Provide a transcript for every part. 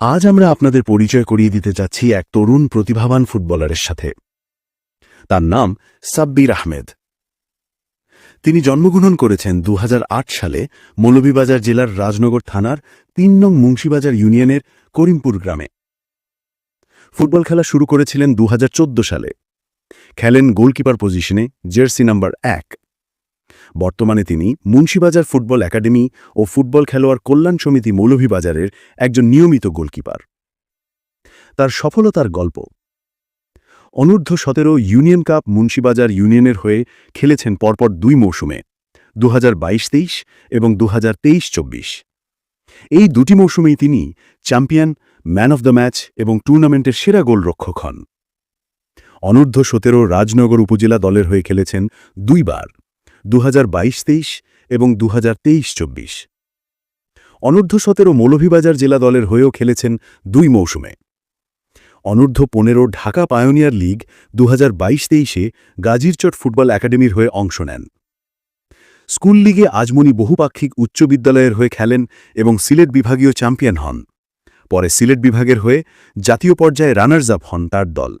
আজ আমরা আপনাদের পরিচয় করিয়ে দিতে যাচ্ছি এক তরুণ প্রতিভাবান ফুটবলারের সাথে। তার নাম সাব্বির আহমেদ। তিনি জন্মগ্রহণ করেছেন দু হাজার আট সালে মৌলভীবাজার জেলার রাজনগর থানার তিন নং মুন্সিবাজার ইউনিয়নের করিমপুর গ্রামে। ফুটবল খেলা শুরু করেছিলেন দু হাজার চোদ্দ সালে। খেলেন গোলকিপার পজিশনে, জার্সি নাম্বার এক। বর্তমানে তিনি মুন্সিবাজার ফুটবল একাডেমি ও ফুটবল খেলোয়াড় কল্যাণ সমিতি মৌলভীবাজারের একজন নিয়মিত গোলকিপার। তার সফলতার গল্প। অনূর্ধ্ব সতেরো ইউনিয়ন কাপ মুন্সিবাজার ইউনিয়নের হয়ে খেলেছেন পরপর দুই মৌসুমে দু তেইশ এবং দু চব্বিশ। এই দুটি মৌসুমেই তিনি champion, man of the match এবং টুর্নামেন্টের সেরা গোলরক্ষক হন। অনূর্ধ্ব সতেরো রাজনগর উপজেলা দলের হয়ে খেলেছেন দুইবার। দু তেইশ এবং দু চব্বিশ। অনূর্ধ্ব সতেরো মৌলভীবাজার জেলা দলের হয়েও খেলেছেন দুই মৌসুমে। অনূর্ধ্ব পনেরো ঢাকা পায়োনিয়ার লিগ দু হাজার বাইশ তেইশে গাজীরচট ফুটবল একাডেমির হয়ে অংশ নেন। স্কুল লিগে আজমনি বহুপাক্ষিক উচ্চ বিদ্যালয়ের হয়ে খেলেন এবং সিলেট বিভাগীয় চ্যাম্পিয়ন হন। পরে সিলেট বিভাগের হয়ে জাতীয় পর্যায়ে রানার্স আপ হন তার দল।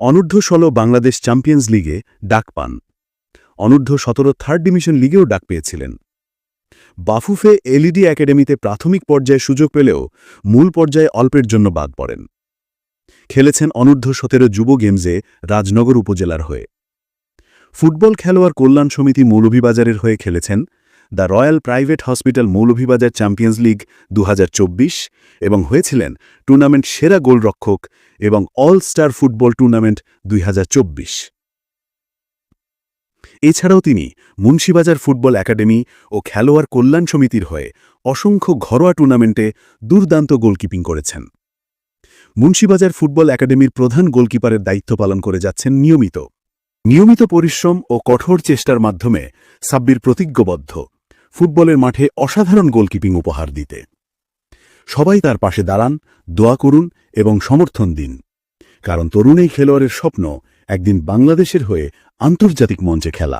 অনূর্ধ্ব ষোলো বাংলাদেশ চ্যাম্পিয়ন্স লিগে ডাক পান। অনূর্ধ্ব সতেরো থার্ড ডিভিশন লিগেও ডাক পেয়েছিলেন। বাফুফে এলইডি একাডেমিতে প্রাথমিক পর্যায়ে সুযোগ পেলেও মূল পর্যায়ে অল্পের জন্য বাদ পড়েন। খেলেছেন অনূর্ধ্ব সতেরো যুব গেমসে রাজনগর উপজেলার হয়ে। ফুটবল খেলোয়াড় কল্যাণ সমিতি মৌলভীবাজারের হয়ে খেলেছেন the royal private hospital Moulvibazar champions league দু হাজার চব্বিশ এবং হয়েছিলেন টুর্নামেন্ট সেরা গোলরক্ষক এবং অল স্টার ফুটবল টুর্নামেন্ট দুই হাজার চব্বিশ। এছাড়াও তিনি মুন্সিবাজার ফুটবল একাডেমি ও খেলোয়াড় কল্যাণ সমিতির হয়ে অসংখ্য ঘরোয়া টুর্নামেন্টে দুর্দান্ত গোলকিপিং করেছেন। মুন্সিবাজার ফুটবল একাডেমির প্রধান গোলকিপারের দায়িত্ব পালন করে যাচ্ছেন নিয়মিত। নিয়মিত পরিশ্রম ও কঠোর চেষ্টার মাধ্যমে সাব্বির প্রতিজ্ঞবদ্ধ, ফুটবলের মাঠে অসাধারণ গোলকিপিং উপহার দিতে। সবাই তার পাশে দাঁড়ান, দোয়া করুন এবং সমর্থন দিন। কারণ তরুণ এই খেলোয়াড়ের স্বপ্ন একদিন বাংলাদেশের হয়ে আন্তর্জাতিক মঞ্চে খেলা।